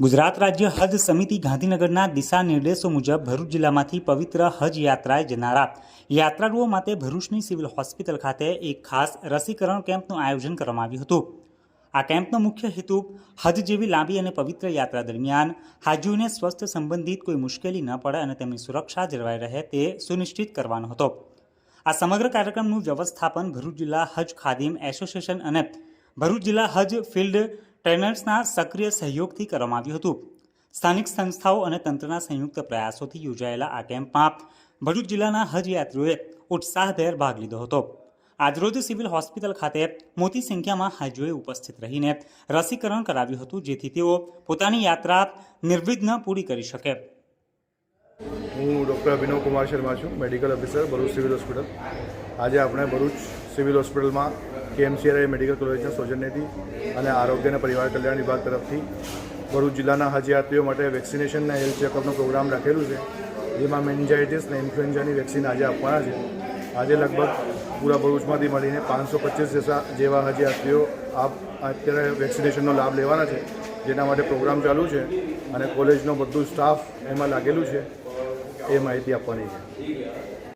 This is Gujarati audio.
ગુજરાત રાજ્ય હજ સમિતિ ગાંધીનગરના દિશા નિર્દેશો મુજબ ભરૂચ જિલ્લામાંથી પવિત્ર હજ યાત્રાએ જનારા. યાત્રાળુઓ માટે ભરૂચની સિવિલ હોસ્પિટલ ખાતે એક ખાસ રસીકરણ કેમ્પનું આયોજન કરવામાં આવ્યું હતું. આ કેમ્પનો મુખ્ય હેતુ હજ જેવી લાંબી અને પવિત્ર યાત્રા દરમિયાન હાજીઓને સ્વસ્થ સંબંધિત કોઈ મુશ્કેલી ન પડે અને તેમની સુરક્ષા જળવાઈ રહે તે સુનિશ્ચિત કરવાનો હતો. આ સમગ્ર કાર્યક્રમનું વ્યવસ્થાપન ભરૂચ જિલ્લા હજ ખાદિમ એસોસિએશન અને ભરૂચ જિલ્લા હજ ફિલ્ડ ટ્રેનર્સના સક્રિય સહયોગથી કરવામાં આવ્યું હતું. સ્થાનિક સંસ્થાઓ અને તંત્રના સંયુક્ત પ્રયાસોથી યોજાયેલા આ કેમ્પમાં ભરૂચ જિલ્લાના હજ યાત્રીઓએ ઉત્સાહભેર ભાગ લીધો હતો. આજરોજ સિવિલ હોસ્પિટલ ખાતે મોટી સંખ્યામાં હાજીઓએ ઉપસ્થિત રહીને રસીકરણ કરાવ્યું હતું, જેથી તેઓ પોતાની યાત્રા નિર્વિઘ્ન પૂરી કરી શકે. હું ડૉક્ટર અભિનવ કુમાર શર્મા છું, medical officer, Bharuch civil hospital. આજે આપણે ભરૂચ સિવિલ હોસ્પિટલમાં કેએમસીઆરઆઈ મેડિકલ કોલેજના સૌજન્યથી અને આરોગ્ય અને પરિવાર કલ્યાણ વિભાગ તરફથી ભરૂચ જિલ્લાના હજયાત્રીઓ માટે વેક્સિનેશન અને હેલ્થ ચેકઅપનો પ્રોગ્રામ રાખેલું છે, જેમાં મેન્જાઇટિસ અને ઇન્ફ્લુએન્ઝાની વેક્સિન આજે આપવાના છે. આજે લગભગ પૂરા ભરૂચમાંથી મળીને પાંચસો પચીસ જેવા હજયાત્રીઓ આપ અત્યારે વેક્સિનેશનનો લાભ લેવાના છે, જેના માટે પ્રોગ્રામ ચાલુ છે અને કોલેજનો બધું સ્ટાફ એમાં લાગેલું છે, એ માહિતી આપવાની છે.